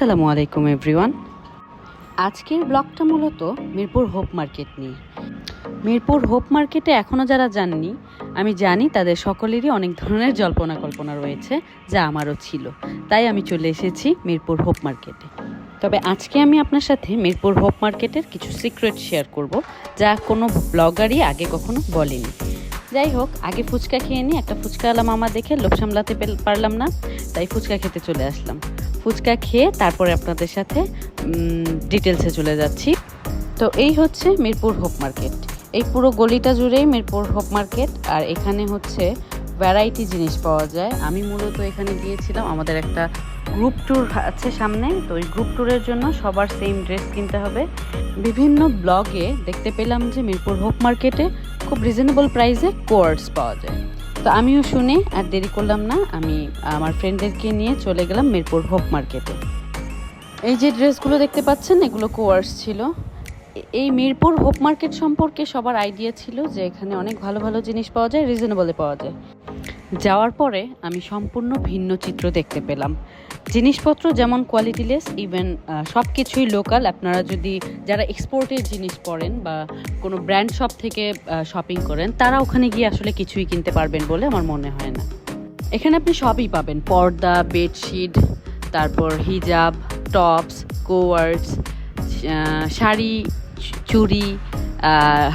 আসসালামু আলাইকুম, এভরিওয়ান। আজকের ব্লগটা মূলত মিরপুর হোপ মার্কেট নিয়ে। মিরপুর হোপ মার্কেটে এখনও যারা যাননি, আমি জানি তাদের সকলেরই অনেক ধরনের জল্পনা কল্পনা রয়েছে, যা আমারও ছিল। তাই আমি চলে এসেছি মিরপুর হোপ মার্কেটে। তবে আজকে আমি আপনার সাথে মিরপুর হোপ মার্কেটের কিছু সিক্রেট শেয়ার করব, যা কোনো ব্লগারই আগে কখনো বলেনি। যাই হোক, আগে ফুচকা খেয়ে নিই, একটা ফুচকা আলা মামা দেখে লোভ সামলাতে পারলাম না, তাই ফুচকা খেতে চলে আসলাম। ফুচকা খেয়ে তারপরে আপনাদের সাথে ডিটেলসে চলে যাচ্ছি। তো এই হচ্ছে মিরপুর হোপ মার্কেট। এই পুরো গলিটা জুড়েই মিরপুর হোপ মার্কেট, আর এখানে হচ্ছে ভ্যারাইটি জিনিস পাওয়া যায়। আমি মূলত এখানে গিয়েছিলাম, আমাদের একটা গ্রুপ ট্যুর আছে সামনে, তো ওই গ্রুপ ট্যুরের জন্য সবার সেম ড্রেস কিনতে হবে। বিভিন্ন ব্লগে দেখতে পেলাম যে মিরপুর হোপ মার্কেটে খুব রিজনেবল প্রাইসে কোয়ার্ডস পাওয়া যায়। তো আমিও শুনে, আর দেরি করলাম না, আমি আমার ফ্রেন্ডদেরকে নিয়ে চলে গেলাম মিরপুর হোপ মার্কেটে এই যে ড্রেসগুলো দেখতে পাচ্ছেন, এগুলো কোয়ার্স ছিল। এই মিরপুর হোপ মার্কেট সম্পর্কে সবার আইডিয়া ছিল যে এখানে অনেক ভালো ভালো জিনিস পাওয়া যায় রিজনেবলে পাওয়া যায়। যাওয়ার পরে আমি সম্পূর্ণ ভিন্ন চিত্র দেখতে পেলাম। জিনিসপত্র যেমন কোয়ালিটিলেস ইভেন সব কিছুই লোকাল আপনারা যদি যারা এক্সপোর্টের জিনিস পড়েন বা কোনো ব্র্যান্ড শপ থেকে শপিং করেন, তারা ওখানে গিয়ে আসলে কিছুই কিনতে পারবেন বলে আমার মনে হয় না। এখানে আপনি সবই পাবেন। পর্দা বেডশিট তারপর হিজাব টপস কোয়ার্ডস শাড়ি চুড়ি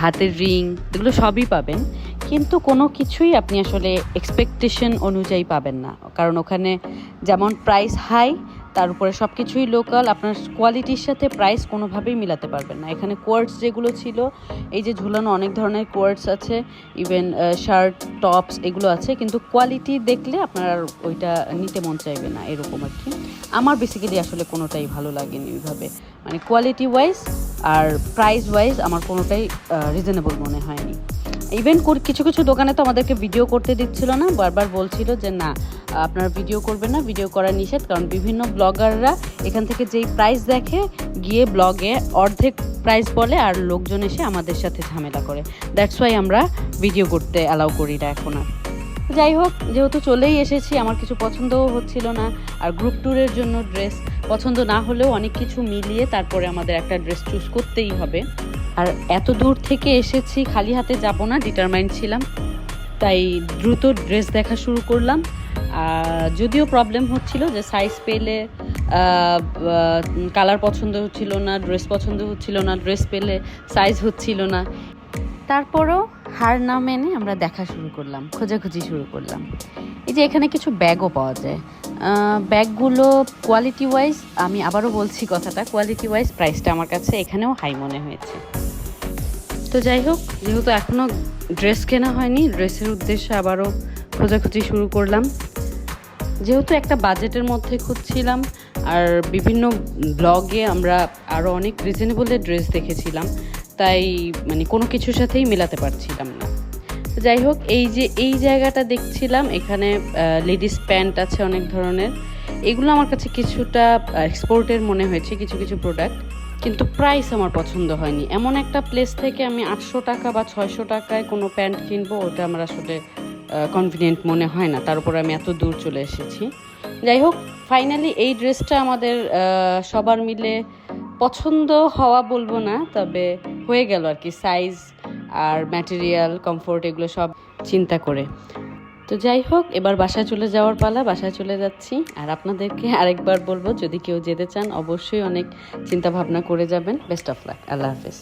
হাতের রিং এগুলো সবই পাবেন। কিন্তু কোনো কিছুই আপনি আসলে এক্সপেকটেশন অনুযায়ী পাবেন না। কারণ ওখানে যেমন প্রাইস হাই তার উপরে সব কিছুই লোকাল আপনার কোয়ালিটির সাথে প্রাইস কোনোভাবেই মিলাতে পারবেন না। এখানে কোয়ার্টস যেগুলো ছিল, এই যে ঝুলানো অনেক ধরনের কোয়ার্ডস আছে ইভেন শার্ট টপস এগুলো আছে, কিন্তু কোয়ালিটি দেখলে আপনার ওইটা নিতে মন চাইবে না, এরকম আর কি। আমার বেসিক্যালি আসলে কোনোটাই ভালো লাগেনি ওইভাবে। মানে কোয়ালিটি ওয়াইজ আর প্রাইস ওয়াইজ আমার কোনোটাই রিজনেবল মনে হয়নি। ইভেন কিছু কিছু দোকানে তো আমাদেরকে ভিডিও করতে দিচ্ছিল না, বারবার বলছিল যে না, আপনারা ভিডিও করবেন না ভিডিও করা নিষেধ, কারণ বিভিন্ন ব্লগাররা এখান থেকে যেই প্রাইস দেখে গিয়ে ব্লগে অর্ধেক প্রাইস বলে আর লোকজন এসে আমাদের সাথে ঝামেলা করে। দ্যাটস ওয়াই আমরা ভিডিও করতে অ্যালাউ করি না এখন আর। যাই হোক, যেহেতু চলেই এসেছি, আমার কিছু পছন্দও হচ্ছিল না। আর গ্রুপ ট্যুরের জন্য ড্রেস পছন্দ না হলেও অনেক কিছু মিলিয়ে তারপরে আমাদের একটা ড্রেস চুজ করতেই হবে। আর এত দূর থেকে এসেছি, খালি হাতে যাব না ডিটারমাইন্ড ছিলাম। তাই দ্রুত ড্রেস দেখা শুরু করলাম। যদিও প্রবলেম হচ্ছিল যে সাইজ পেলে কালার পছন্দ হচ্ছিল না ড্রেস পছন্দ হচ্ছিল না ড্রেস পেলে সাইজ হচ্ছিল না। তারপরও হার না মেনে আমরা দেখা শুরু করলাম, খোঁজাখুঁজি শুরু করলাম। এই যে এখানে কিছু ব্যাগও পাওয়া যায়। ব্যাগগুলো কোয়ালিটি ওয়াইজ আমি আবারও বলছি কথাটা কোয়ালিটি ওয়াইজ প্রাইসটা আমার কাছে এখানেও হাই মনে হয়েছে। তো যাই হোক, যেহেতু এখনও ড্রেস কেনা হয়নি ড্রেসের উদ্দেশ্যে আবারও খোঁজাখুঁজি শুরু করলাম। যেহেতু একটা বাজেটের মধ্যে খুঁজছিলাম, আর বিভিন্ন ব্লগে আমরা আরও অনেক রিজনেবলের ড্রেস দেখেছিলাম তাই মানে কোনো কিছুর সাথেই মেলাতে পারছিলাম না। যাই হোক, এই যে, এই জায়গাটা দেখছিলাম, এখানে লেডিস প্যান্ট আছে অনেক ধরনের। এগুলো আমার কাছে কিছুটা এক্সপোর্টের মনে হয়েছে, কিছু কিছু প্রোডাক্ট কিন্তু প্রাইস আমার পছন্দ হয়নি। এমন একটা প্লেস থেকে আমি আটশো টাকা বা ছয়শো টাকায় কোনো প্যান্ট কিনবো, ওটা আমার আসলে কনভিনিয়েন্ট মনে হয় না। তার উপর আমি এত দূর চলে এসেছি। যাই হোক ফাইনালি এই ড্রেসটা আমাদের সবার মিলে পছন্দ হওয়া বলব না, তবে হয়ে গেল আর কি সাইজ আর ম্যাটেরিয়াল কমফোর্ট এগুলো সব চিন্তা করে। তো যাই হোক, এবার বাসায় চলে যাওয়ার পালা, বাসায় চলে যাচ্ছি। আর আপনাদেরকে আরেকবার বলব, যদি কেউ যেতে চান, অবশ্যই অনেক চিন্তা ভাবনা করে যাবেন। বেস্ট অফ লাক আল্লাহ হাফেজ।